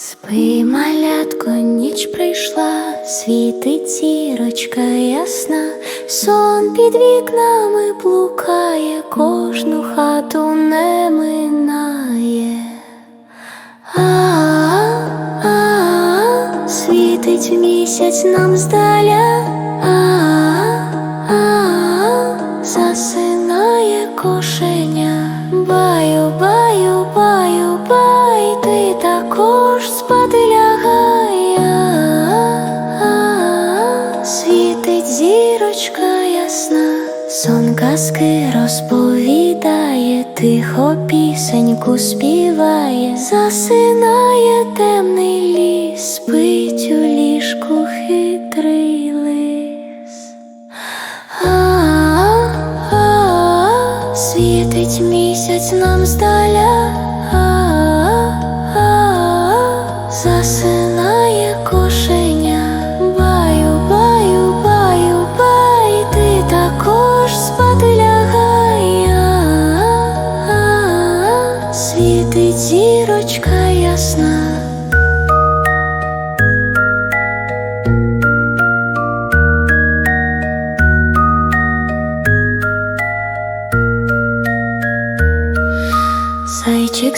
Спи, малятко, ніч прийшла, світить зірочка ясна, сон під вікнами блукає, кожну хату не минає. А-а-а, світить місяць нам здаля, а-а-а, Світить зірочка ясна, сон казки розповідає, тихо пісеньку співає, засинає темний ліс, спить у ліжку хитрий лис. А-а-а, світить місяць нам здаля,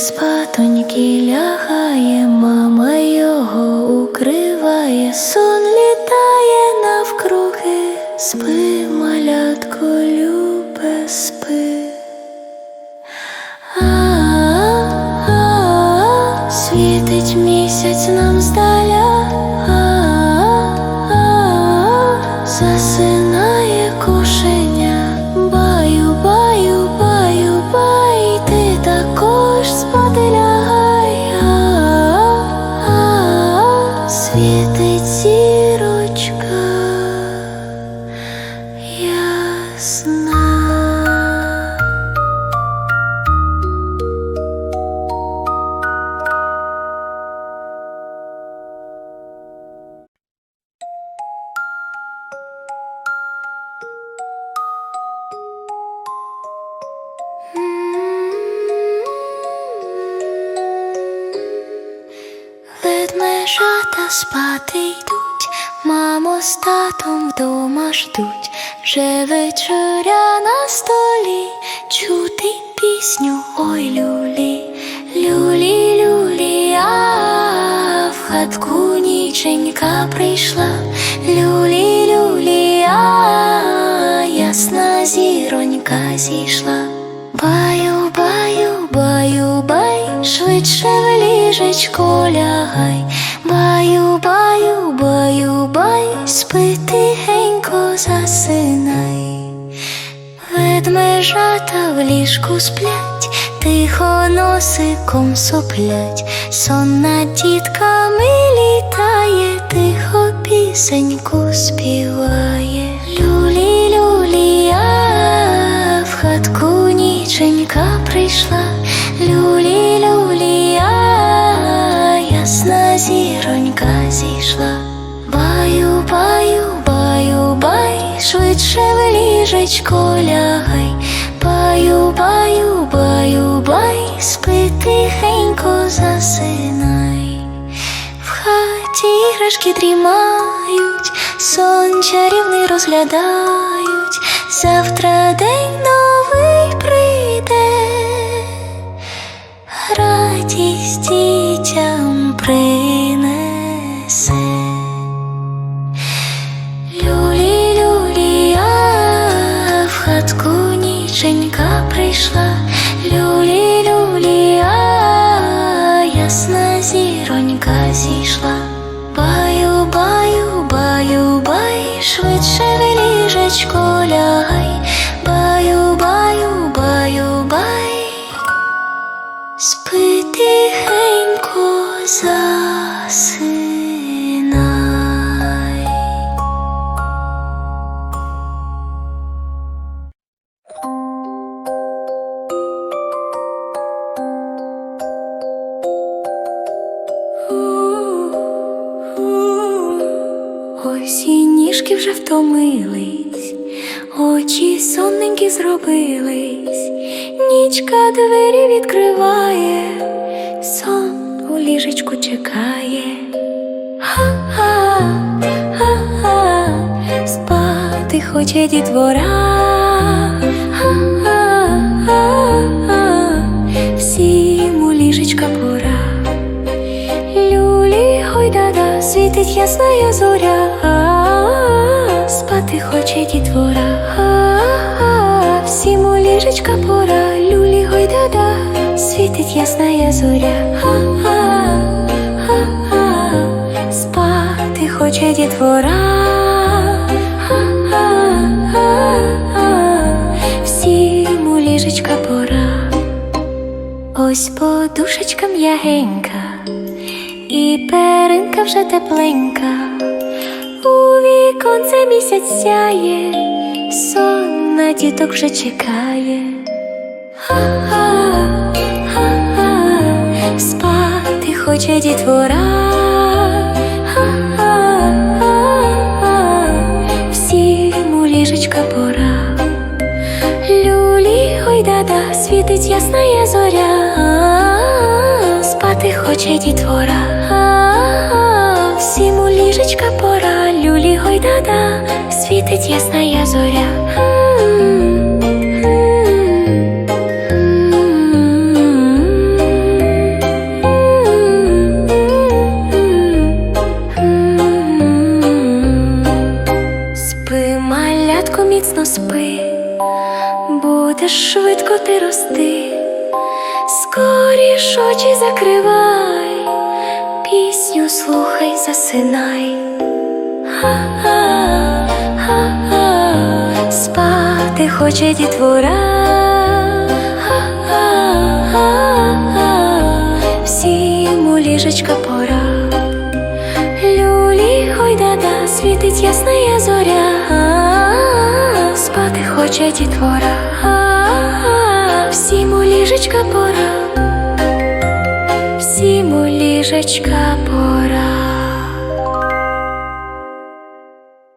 спатоньки лягає, мама його укриває, сон літає навкруги, спи, малятко, любе, спи. Світить місяць нам здаля, А-а-а, засинає Ведмежата спати йдуть, мамо з татом вдома ждуть, вже вечеря на столі, чути пісню ой люлі, люлі, люлі, а в хатку ніченька прийшла, люлі, люлі, а ясна зіронька зійшла. Баю, баю, баю, бай, швидше в ліжечко лягай, баю, баю, баю, бай, спи тихенько засинай. Ведмежата в ліжку сплять, тихо носиком соплять, сон над дітками літає, тихо пісеньку співає. Люлі, люлі, а в хатку ніченька прийшла, люлі, зіронька зійшла. Баю, баю, баю, бай, швидше в ліжечко лягай, баю, баю, баю, бай, спи тихенько засинай. В хаті іграшки дрімають, сон чарівний розглядають, завтра день новий прийде, радість ліжечко лягай, баю, баю, баю, бай, спи тихенько засинай. Ось і ніжки вже втомились, очі сонненькі зробились, нічка двері відкриває, сон у ліжечку чекає. Ха-ха, ха-ха, спати хоче дітвора. Ха-ха, ха-ха, всім у ліжечка пора. Люлі гойдада, світить ясна зоря, спати хоче дітвора, ліжечка пора, люлі гойдада, світить ясна зоря, спати хоче дітвора. Всім у ліжечка пора. Ось подушечка м'ягенька, і перинка вже тепленька, у віконце місяць сяє, сон на діток вже чекає. Спати хоче дітвора. Всім у ліжечка пора. Люлі гойдада, світить ясна є зоря, спати хоче дітвора, всім ліжечка пора, люлі гойдада, світить ясна є зоря. Будеш швидко ти рости, скоріш очі закривай, пісню слухай, засинай. Ха-ха, ха-ха, спати хоче дітвора. Ха-ха, ха-ха, всім у ліжечка пора. Люлі гойдада, світить ясна є зоря, хоче дітвора, всім у ліжечка пора, всім у ліжечка пора.